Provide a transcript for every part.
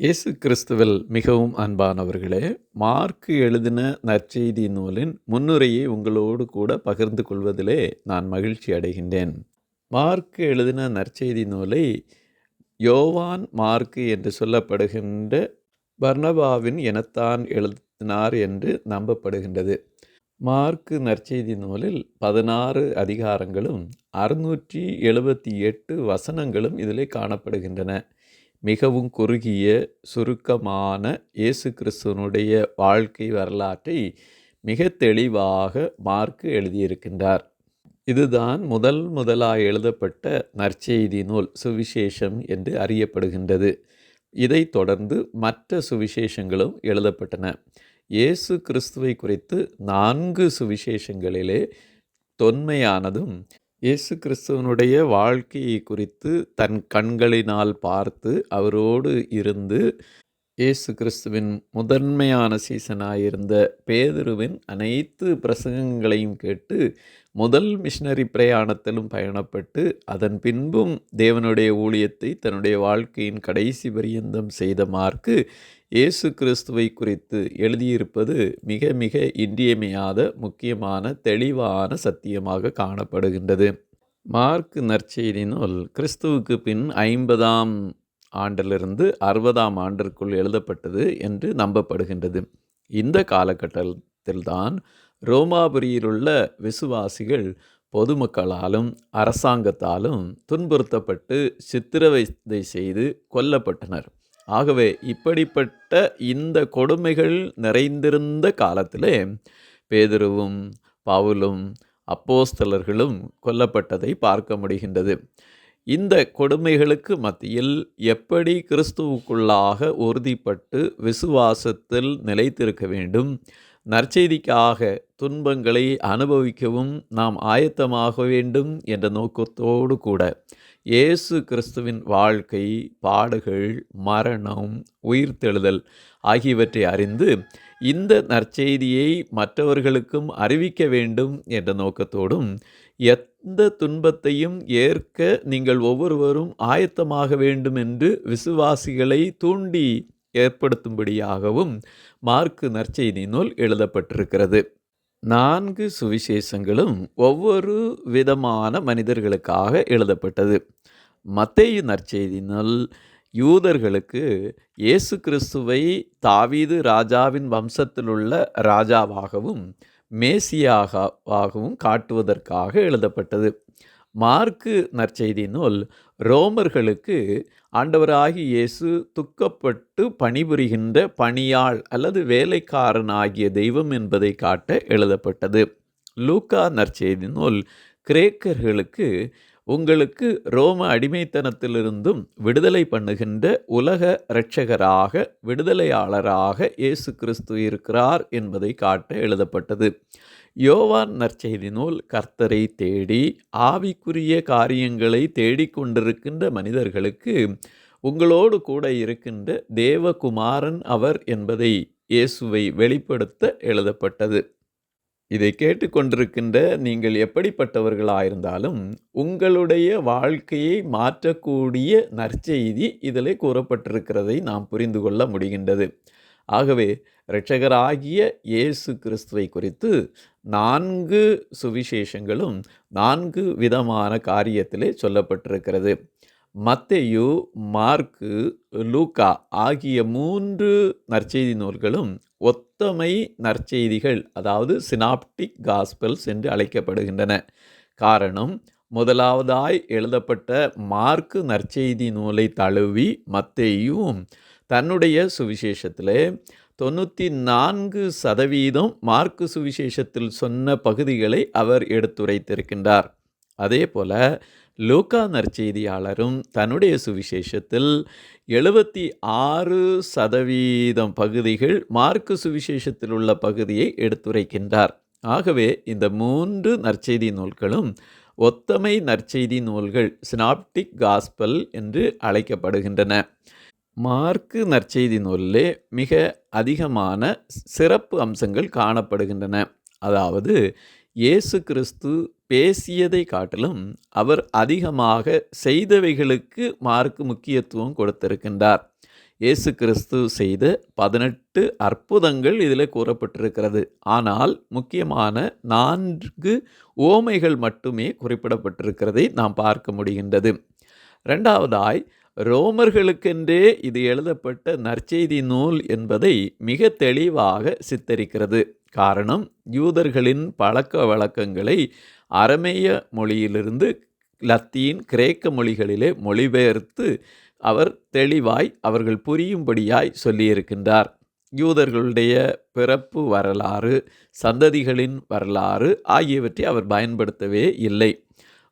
இயேசு கிறிஸ்துவில் மிகவும் அன்பானவர்களே மார்க்கு எழுதின நற்செய்தி நூலின் முன்னுரையை உங்களோடு கூட பகிர்ந்து கொள்வதிலே நான் மகிழ்ச்சி அடைகின்றேன். மார்க்கு எழுதின நற்செய்தி நூலை யோவான் மார்க்கு என்று சொல்லப்படுகின்ற பர்ணபாவின் எனத்தான் எழுதினார் என்று நம்பப்படுகின்றது. மார்க்கு நற்செய்தி நூலில் பதினாறு அதிகாரங்களும் அறுநூற்றி எழுபத்தி எட்டு வசனங்களும் இதிலே காணப்படுகின்றன. மிகவும் குறுகிய சுருக்கமான இயேசு கிறிஸ்துவனுடைய வாழ்க்கை வரலாற்றை மிக தெளிவாக மார்க்கு எழுதியிருக்கின்றார். இதுதான் முதல் முதலாக எழுதப்பட்ட நற்செய்தி நூல் சுவிசேஷம் என்று அறியப்படுகின்றது. இதைத் தொடர்ந்து மற்ற சுவிசேஷங்களும் எழுதப்பட்டன. இயேசு கிறிஸ்துவை குறித்து நான்கு சுவிசேஷங்களிலே தொன்மையானதும் இயேசு கிறிஸ்துவனுடைய வாழ்க்கையை குறித்து தன் கண்களினால் பார்த்து அவரோடு இருந்து இயேசு கிறிஸ்துவின் முதன்மையான சீசனாயிருந்த பேதுருவின் அனைத்து பிரசங்கங்களையும் கேட்டு முதல் மிஷினரி பிரயாணத்திலும் பயணப்பட்டு அதன் பின்பும் தேவனுடைய ஊழியத்தை தன்னுடைய வாழ்க்கையின் கடைசி பரியந்தம் செய்த மார்க்கு இயேசு கிறிஸ்துவை குறித்து எழுதியிருப்பது மிக மிக இன்றியமையாத முக்கியமான தெளிவான சத்தியமாக காணப்படுகின்றது. மார்க் நற்செய்தி நூல் கிறிஸ்துவுக்கு பின் ஐம்பதாம் ஆண்டிலிருந்து அறுபதாம் ஆண்டிற்குள் எழுதப்பட்டது என்று நம்பப்படுகின்றது. இந்த காலகட்டத்தில்தான் ரோமாபுரியிலுள்ள விசுவாசிகள் பொதுமக்களாலும் அரசாங்கத்தாலும் துன்புறுத்தப்பட்டு சித்திரவதை செய்து கொல்லப்பட்டனர். ஆகவே இப்படிப்பட்ட இந்த கொடுமைகள் நிறைந்திருந்த காலத்திலே பேதுருவும் பவுலும் அப்போஸ்தலர்களும் கொல்லப்பட்டதை பார்க்க முடிகின்றது. இந்த கொடுமைகளுக்கு மத்தியில் எப்படி கிறிஸ்துவுக்குள்ளாக உறுதிப்பட்டு விசுவாசத்தில் நிலைத்திருக்க வேண்டும்? நற்செய்திக்காக துன்பங்களை அனுபவிக்கவும் நாம் ஆயத்தமாக வேண்டும் என்ற நோக்கத்தோடு கூட இயேசு கிறிஸ்துவின் வாழ்க்கை பாடுகள் மரணம் உயிர்த்தெழுதல் ஆகியவற்றை அறிந்து இந்த நற்செய்தியை மற்றவர்களுக்கும் அறிவிக்க வேண்டும் என்ற நோக்கத்தோடும் எந்த துன்பத்தையும் ஏற்க நீங்கள் ஒவ்வொருவரும் ஆயத்தமாக வேண்டும் என்று விசுவாசிகளை தூண்டி ஏற்படுத்தும்படியாகவும் மார்க்கு நற்செய்தி நூல் எழுதப்பட்டிருக்கிறது. நான்கு சுவிசேஷங்களும் ஒவ்வொரு விதமான மனிதர்களுக்காக எழுதப்பட்டது. மத்தேயு நற்செய்தி நூல் யூதர்களுக்கு இயேசு கிறிஸ்துவை தாவீது ராஜாவின் வம்சத்திலுள்ள ராஜாவாகவும் மேசியாகவும் காட்டுவதற்காக எழுதப்பட்டது. மார்க்கு நற்செய்தி நூல் ரோமர்களுக்கு ஆண்டவராகி இயேசு துக்கப்பட்டு பணிபுரிகின்ற பணியாள் அல்லது வேலைக்காரன் ஆகிய தெய்வம் என்பதை காட்ட எழுதப்பட்டது. லூக்கா நற்செய்தி நூல் கிரேக்கர்களுக்கு உங்களுக்கு ரோம அடிமைத்தனத்திலிருந்தும் விடுதலை பண்ணுகின்ற உலக இரட்சகராக விடுதலையாளராக இயேசு கிறிஸ்து இருக்கிறார் என்பதை காட்ட எழுதப்பட்டது. யோவான் நற்செய்தி நூல் கர்த்தரை தேடி ஆவிக்குரிய காரியங்களை தேடிக்கொண்டிருக்கின்ற மனிதர்களுக்கு உங்களோடு கூட இருக்கின்ற தேவகுமாரன் அவர் என்பதை இயேசுவை வெளிப்படுத்த எழுதப்பட்டது. இதை கேட்டுக்கொண்டிருக்கின்ற நீங்கள் எப்படிப்பட்டவர்களாயிருந்தாலும் உங்களுடைய வாழ்க்கையை மாற்றக்கூடிய நற்செய்தி இதில் கூறப்பட்டிருக்கிறதை நாம் புரிந்து கொள்ள முடிகின்றது. ஆகவே இரட்சகராகிய இயேசு கிறிஸ்துவை குறித்து நான்கு சுவிசேஷங்களும் நான்கு விதமான காரியத்திலே சொல்லப்பட்டிருக்கிறது. மத்தேயு மார்க்கு லூக்கா ஆகிய மூன்று நற்செய்தி நூல்களும் முத்தமை நற்செய்திகள் அதாவது சினாப்டிக் காஸ்பல்ஸ் என்று அழைக்கப்படுகின்றன. காரணம் முதலாவதாய் எழுதப்பட்ட மார்க்கு நற்செய்தி நூலை தழுவி மத்தேயும் தன்னுடைய சுவிசேஷத்தில் தொண்ணூற்றி நான்கு சதவீதம் மார்க்கு சுவிசேஷத்தில் சொன்ன பகுதிகளை அவர் எடுத்துரைத்திருக்கின்றார். அதே போல லூக்கா நற்செய்தியாளரும் தன்னுடைய சுவிசேஷத்தில் எழுபத்தி ஆறு சதவீதம் பகுதிகள் மார்க்கு சுவிசேஷத்தில் உள்ள பகுதியை எடுத்துரைக்கின்றார். ஆகவே இந்த மூன்று நற்செய்தி நூல்களும் ஒத்தமை நற்செய்தி நூல்கள் சினாப்டிக் காஸ்பல் என்று அழைக்கப்படுகின்றன. மார்க்கு நற்செய்தி நூலிலே மிக அதிகமான சிறப்பு அம்சங்கள் காணப்படுகின்றன. அதாவது இயேசு கிறிஸ்து பேசியதை காட்டிலும் அவர் அதிகமாக செய்தவைகளுக்கு மார்க்கு முக்கியத்துவம் கொடுத்திருக்கின்றார். இயேசு கிறிஸ்து செய்த பதினெட்டு அற்புதங்கள் இதில் கூறப்பட்டிருக்கிறது. ஆனால் முக்கியமான நான்கு ஓமைகள் மட்டுமே குறிப்பிடப்பட்டிருக்கிறதை நாம் பார்க்க முடிகின்றது. ரெண்டாவதாய் ரோமர்களுக்கென்றே இது எழுதப்பட்ட நற்செய்தி நூல் என்பதை மிக தெளிவாக சித்தரிக்கிறது. காரணம் யூதர்களின் பழக்க வழக்கங்களை அரமேய மொழியிலிருந்து லத்தீன் கிரேக்க மொழிகளிலே மொழிபெயர்த்து அவர் தெளிவாய் அவர்கள் புரியும்படியாய் சொல்லியிருக்கின்றார். யூதர்களுடைய பிறப்பு வரலாறு சந்ததிகளின் வரலாறு ஆகியவற்றை அவர் பயன்படுத்தவே இல்லை.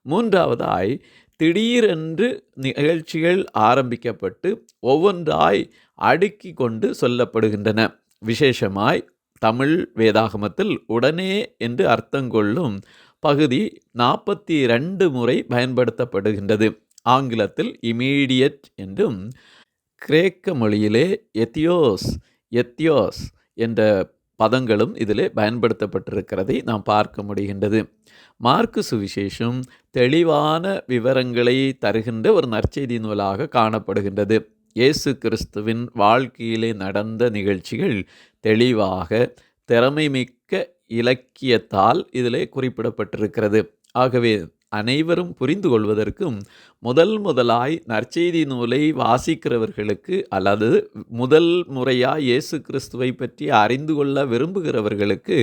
மூன்றாவதாய் திடீரென்று நிகழ்ச்சிகள் ஆரம்பிக்கப்பட்டு ஒவ்வொன்றாய் அடுக்கி கொண்டு சொல்லப்படுகின்றன. விசேஷமாய் தமிழ் வேதாகமத்தில் உடனே என்று அர்த்தங்கொள்ளும் பகுதி நாற்பத்தி ரெண்டு முறை பயன்படுத்தப்படுகின்றது. ஆங்கிலத்தில் இமீடியட் என்றும் கிரேக்க மொழியிலே எத்தியோஸ் எத்தியோஸ் என்ற பதங்களும் இதில் பயன்படுத்தப்பட்டிருக்கிறதை நாம் பார்க்க முடிகின்றது. மார்க்கு சுவிசேஷம் தெளிவான விவரங்களை தருகின்ற ஒரு நற்செய்தி நூலாக காணப்படுகின்றது. இயேசு கிறிஸ்துவின் வாழ்க்கையிலே நடந்த நிகழ்ச்சிகள் தெளிவாக திறமைமிக்க இலக்கியத்தால் இதிலே குறிப்பிடப்பட்டிருக்கிறது. ஆகவே அனைவரும் புரிந்து கொள்வதற்கும் முதல் முதலாய் நற்செய்தி நூலை வாசிக்கிறவர்களுக்கு அல்லது முதல் முறையாக இயேசு கிறிஸ்துவை பற்றி அறிந்து கொள்ள விரும்புகிறவர்களுக்கு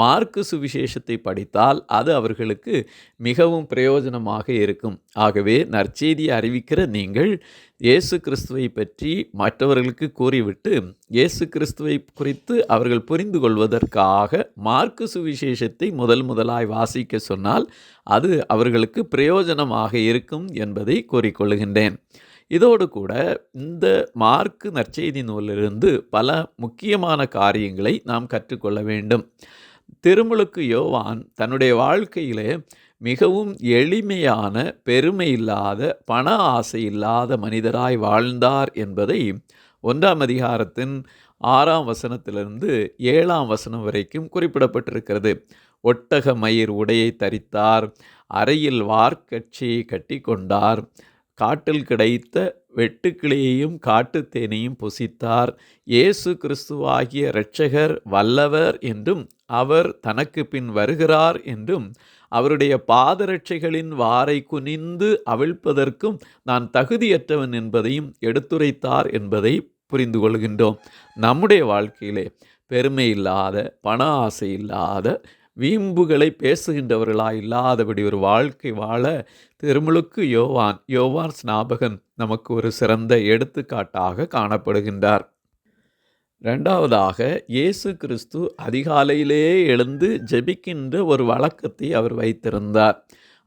மார்க்கு சுவிசேஷத்தை படித்தால் அது அவர்களுக்கு மிகவும் பிரயோஜனமாக இருக்கும். ஆகவே நற்செய்தி அறிவிக்கிற நீங்கள் இயேசு கிறிஸ்துவை பற்றி மற்றவர்களுக்கு கூறிவிட்டு இயேசு கிறிஸ்துவை குறித்து அவர்கள் புரிந்து கொள்வதற்காக மார்க்கு சுவிசேஷத்தை முதல் முதலாய் வாசிக்க சொன்னால் அது அவர்களுக்கு பிரயோஜனமாக இருக்கும் என்பதை கூறிக்கொள்கின்றேன். இதோடு கூட இந்த மார்க்கு நற்செய்தி நூலிலிருந்து பல முக்கியமான காரியங்களை நாம் கற்றுக்கொள்ள வேண்டும். திருமுழுக்கு யோவான் தன்னுடைய வாழ்க்கையிலே மிகவும் எளிமையான பெருமை இல்லாத பண ஆசை இல்லாத மனிதராய் வாழ்ந்தார் என்பதை ஒன்றாம் அதிகாரத்தின் ஆறாம் வசனத்திலிருந்து ஏழாம் வசனம் வரைக்கும் குறிப்பிடப்பட்டிருக்கிறது. ஒட்டக மயிர் உடையை தரித்தார் அறையில் வார்க்கட்சியை கட்டி கொண்டார் காட்டில் கிடைத்த வெட்டுக்கிளியையும் காட்டுத்தேனையும் புசித்தார். இயேசு கிறிஸ்துவாகிய இரட்சகர் வல்லவர் என்றும் அவர் தனக்கு பின் வருகிறார் என்றும் அவருடைய பாதரட்சைகளின் வாரை குனிந்து அவிழ்ப்பதற்கும் நான் தகுதியற்றவன் என்பதையும் எடுத்துரைத்தார் என்பதை புரிந்து கொள்கின்றோம். நம்முடைய வாழ்க்கையிலே பெருமை இல்லாத பண ஆசை இல்லாத வீம்புகளை பேசுகின்றவர்களா இல்லாதபடி ஒரு வாழ்க்கை வாழ திருமுழுக்கு யோவான் யோவான் ஸ்நாபகன் நமக்கு ஒரு சிறந்த எடுத்துக்காட்டாக காணப்படுகின்றார். ரெண்டாவதாக இயேசு கிறிஸ்து அதிகாலையிலே எழுந்து ஜெபிக்கின்ற ஒரு வழக்கத்தை அவர் வைத்திருந்தார்.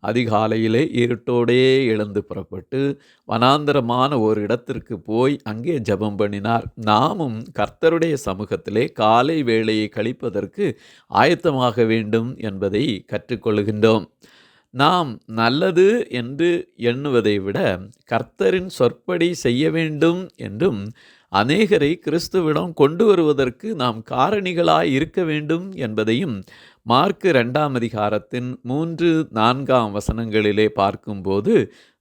அதிகாலையிலே இருட்டோடே எழுந்து புறப்பட்டு வனாந்தரமான ஒரு இடத்திற்கு போய் அங்கே ஜெபம் பண்ணினார். நாமும் கர்த்தருடைய சமூகத்திலே காலை வேளையை கழிப்பதற்கு ஆயத்தமாக வேண்டும் என்பதை கற்றுக்கொள்கின்றோம். நாம் நல்லது என்று எண்ணுவதை விட கர்த்தரின் சொற்படி செய்ய வேண்டும் என்றும் அநேகரை கிறிஸ்துவிடம் கொண்டு வருவதற்கு நாம் காரணிகளாய் இருக்க வேண்டும் என்பதையும் மார்க்கு ரெண்டாம் அதிகாரத்தின் மூன்று நான்காம் வசனங்களிலே பார்க்கும்போது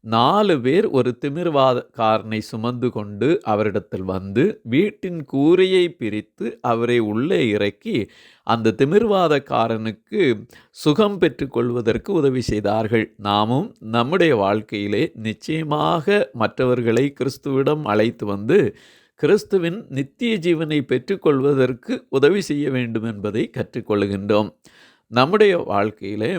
நாலு பேர் ஒரு திமிர்வாதக்காரனை சுமந்து கொண்டு அவரிடத்தில் வந்து வீட்டின் கூரையை பிரித்து அவரை உள்ளே இறக்கி அந்த திமிர்வாதக்காரனுக்கு சுகம் பெற்றுக்கொள்வதற்கு உதவி செய்தார்கள். நாமும் நம்முடைய வாழ்க்கையிலே நிச்சயமாக மற்றவர்களை கிறிஸ்துவிடம் அழைத்து வந்து கிறிஸ்துவின் நித்திய ஜீவனை பெற்றுக்கொள்வதற்கு உதவி செய்ய வேண்டும் என்பதை கற்றுக்கொள்கின்றோம். நம்முடைய வாழ்க்கையிலே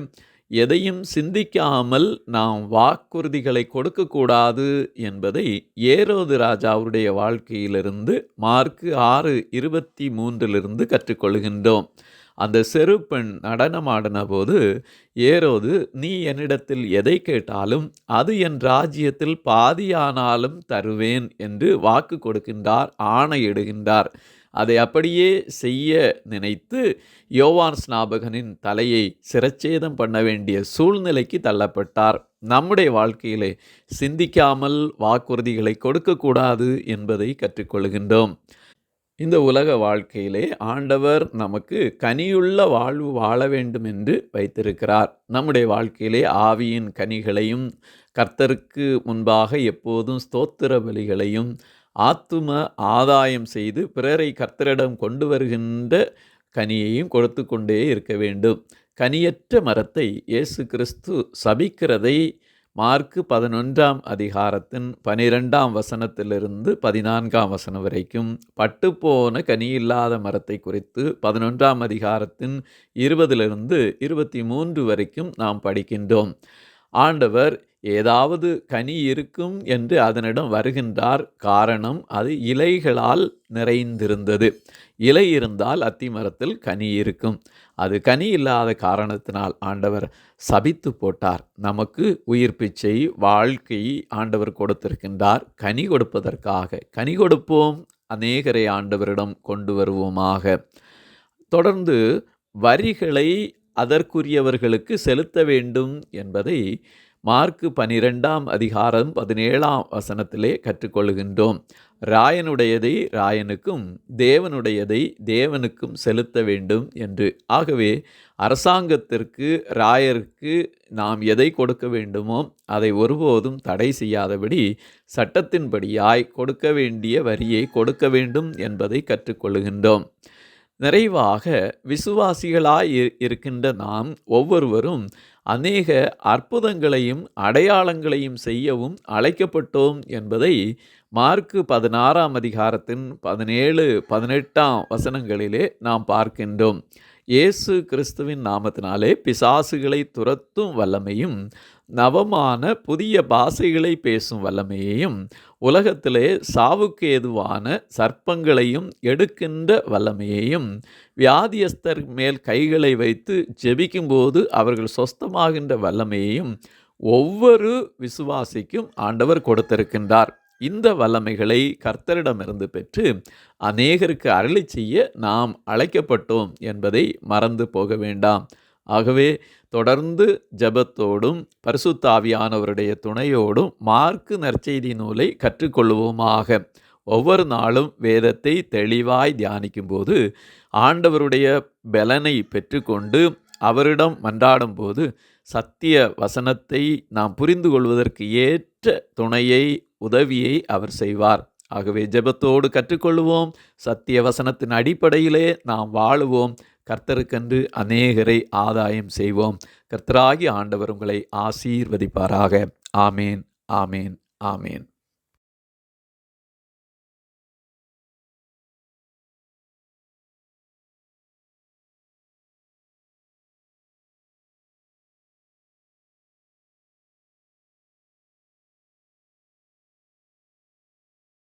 எதையும் சிந்திக்காமல் நாம் வாக்குறுதிகளை கொடுக்கக்கூடாது என்பதை ஏரோது ராஜாவுடைய வாழ்க்கையிலிருந்து மார்க்கு ஆறு இருபத்தி மூன்றிலிருந்து கற்றுக்கொள்கின்றோம். அந்த செருப்பெண் நடனமாடின போது ஏரோது நீ என்னிடத்தில் எதை கேட்டாலும் அது என் ராஜ்யத்தில் பாதியானாலும் தருவேன் என்று வாக்கு கொடுக்கின்றார் ஆணையிடுகின்றார் அதை அப்படியே செய்ய நினைத்து யோவான் ஸ்நாபகனின் தலையை சிரச்சேதம் பண்ண வேண்டிய சூழ்நிலைக்கு தள்ளப்பட்டார். நம்முடைய வாழ்க்கையிலே சிந்திக்காமல் வாக்குறுதிகளை கொடுக்கக்கூடாது என்பதை கற்றுக்கொள்கின்றோம். இந்த உலக வாழ்க்கையிலே ஆண்டவர் நமக்கு கனியுள்ள வாழ்வு வாழ வேண்டும் என்று வைத்திருக்கிறார். நம்முடைய வாழ்க்கையிலே ஆவியின் கனிகளையும் கர்த்தருக்கு முன்பாக எப்போதும் ஸ்தோத்திர பலிகளையும் ஆத்தும ஆதாயம் செய்து பிறரை கர்த்தரிடம் கொண்டு வருகின்ற கனியையும் கொடுத்து கொண்டே இருக்க வேண்டும். கனியற்ற மரத்தை இயேசு கிறிஸ்து சபிக்கிறதை மார்க்கு பதினொன்றாம் அதிகாரத்தின் பனிரெண்டாம் வசனத்திலிருந்து பதினான்காம் வசனம் வரைக்கும் பட்டுப்போன கனி இல்லாத மரத்தை குறித்து பதினொன்றாம் அதிகாரத்தின் இருபதிலிருந்து இருபத்தி மூன்று வரைக்கும் நாம் படிக்கின்றோம். ஆண்டவர் ஏதாவது கனி இருக்கும் என்று அதனிடம் வருகின்றார். காரணம் அது இலைகளால் நிறைந்திருந்தது. இலை இருந்தால் அத்தி மரத்தில் கனி இருக்கும். அது கனி இல்லாத காரணத்தினால் ஆண்டவர் சபித்து போட்டார். நமக்கு உயிர் பிச்சை வாழ்க்கை ஆண்டவர் கொடுத்திருக்கின்றார். கனி கொடுப்பதற்காக. கனி கொடுப்போம் அநேகரை ஆண்டவரிடம் கொண்டு வருவோமாக. தொடர்ந்து வரிகளை அதற்குரியவர்களுக்கு செலுத்த வேண்டும் என்பதை மார்க்கு பனிரெண்டாம் அதிகாரம் பதினேழாம் வசனத்திலே கற்றுக்கொள்கின்றோம் ராயனுடையதை ராயனுக்கும் தேவனுடையதை தேவனுக்கும் செலுத்த வேண்டும் என்று. ஆகவே அரசாங்கத்திற்கு ராயருக்கு நாம் எதை கொடுக்க வேண்டுமோ அதை ஒருபோதும் தடை செய்யாதபடி சட்டத்தின்படியாய் கொடுக்க வேண்டிய வரியை கொடுக்க வேண்டும் என்பதை கற்றுக்கொள்கின்றோம் நிறைவாக விசுவாசிகளாய் இருக்கின்ற நாம் ஒவ்வொருவரும் அநேக அற்புதங்களையும் அடையாளங்களையும் செய்யவும் அழைக்கப்பட்டோம் என்பதை மார்க்கு பதினாறாம் அதிகாரத்தின் பதினேழு பதினெட்டாம் வசனங்களிலே நாம் பார்க்கின்றோம். இயேசு கிறிஸ்துவின் நாமத்தினாலே பிசாசுகளை துரத்தும் வல்லமையும் நவமான புதிய பாசைகளை பேசும் வல்லமையையும் உலகத்திலே சாவுக்கு ஏதுவான சர்ப்பங்களையும் எடுக்கின்ற வல்லமையையும் வியாதியஸ்தர் மேல் கைகளை வைத்து ஜெபிக்கும்போது அவர்கள் சொஸ்தமாகின்ற வல்லமையையும் ஒவ்வொரு விசுவாசிக்கும் ஆண்டவர் கொடுத்திருக்கின்றார். இந்த வல்லமைகளை கர்த்தரிடமிருந்து பெற்று அநேகருக்கு அருளி செய்ய நாம் அழைக்கப்பட்டோம் என்பதை மறந்து போக வேண்டாம். ஆகவே தொடர்ந்து ஜபத்தோடும் பரிசுத்தாவியானவருடைய துணையோடும் மார்க்கு நற்செய்தி நூலை கற்றுக்கொள்வோமாக. ஒவ்வொரு நாளும் வேதத்தை தெளிவாய் தியானிக்கும்போது ஆண்டவருடைய பலனை பெற்றுக்கொண்டு அவரிடம் மன்றாடும்போது சத்திய வசனத்தை நாம் புரிந்து கொள்வதற்கு ஏற்ற துணையை உதவியை அவர் செய்வார். ஆகவே ஜெபத்தோடு கற்றுக்கொள்வோம். சத்திய வசனத்தின் அடிப்படையிலே நாம் வாழுவோம். கர்த்தருக்கென்று அநேகரை ஆதாயம் செய்வோம். கர்த்தராகி ஆண்டவர் உங்களை ஆசீர்வதிப்பாராக. ஆமேன் ஆமேன் ஆமேன்.